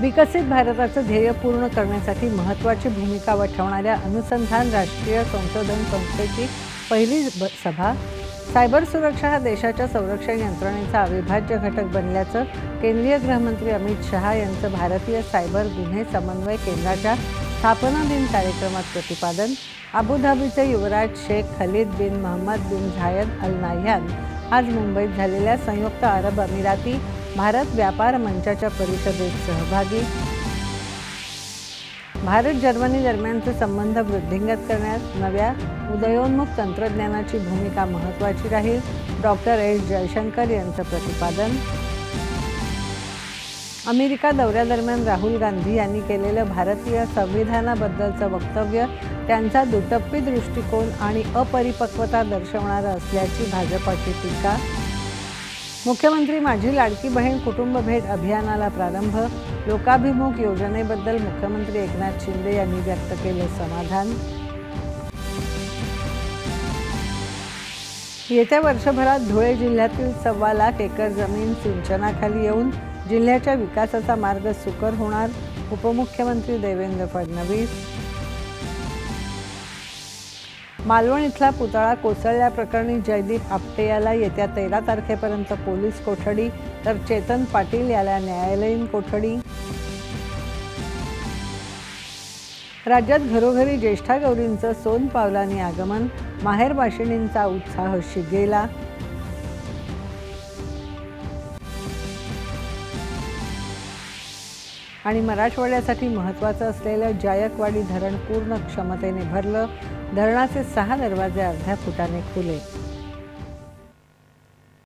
विकसित भारताचं ध्येय पूर्ण करण्यासाठी महत्त्वाची भूमिका वठवणाऱ्या अनुसंधान राष्ट्रीय संशोधन संस्थेची पहिली ब- सभा सायबर सुरक्षा हा देशाच्या संरक्षण यंत्रणेचा अविभाज्य घटक बनल्याचं केंद्रीय गृहमंत्री अमित शहा यांचं भारतीय सायबर गुन्हे समन्वय केंद्राच्या स्थापना दिन कार्यक्रमात प्रतिपादन अबुधाबीचे युवराज Sheikh Khalid bin Mohammed bin Zayed Al Nahyan आज मुंबईत झालेल्या संयुक्त अरब अमिराती भारत व्यापार मंचाच्या परिषदेत सहभागी. भारत जर्मनी दरम्यानचे संबंध वृद्धिंगत करण्यात नव्या उदयोन्मुख तंत्रज्ञानाची भूमिका महत्त्वाची राहील. Doctor S. जयशंकर यांचं प्रतिपादन. अमेरिका दौऱ्यादरम्यान राहुल गांधी यांनी केलेलं भारतीय संविधानाबद्दलचं वक्तव्य त्यांचा दुटप्पी दृष्टिकोन आणि अपरिपक्वता दर्शवणारं असल्याची भाजपाची टीका मुख्यमंत्री माझी लाडकी बहीण कुटुंब भेट अभियानाला प्रारंभ लोकाभिमुख योजनेबद्दल मुख्यमंत्री एकनाथ शिंदे यांनी व्यक्त केलं समाधान. येत्या वर्षभरात धुळे जिल्ह्यातील सव्वा लाख एकर जमीन सिंचनाखाली येऊन जिल्ह्याच्या विकासाचा मार्ग सुकर होणार उपमुख्यमंत्री देवेंद्र फडणवीस. मालवण इथला पुतळा कोसळल्याप्रकरणी जयदीप आपटे याला येत्या तेरा तारखेपर्यंत पोलीस कोठडी तर चेतन पाटील याला न्यायालयीन कोठडी. राज्यात घरोघरी ज्येष्ठा गौरींचं सोन पावलांनी आगमन माहेरवाशिणींचा उत्साह शिगेला. आणि मराठवाड्यासाठी महत्त्वाचं असलेलं जायकवाडी धरण पूर्ण क्षमतेने भरलं. धरणाचे सहा दरवाजे अर्ध्या फुटाने खुले.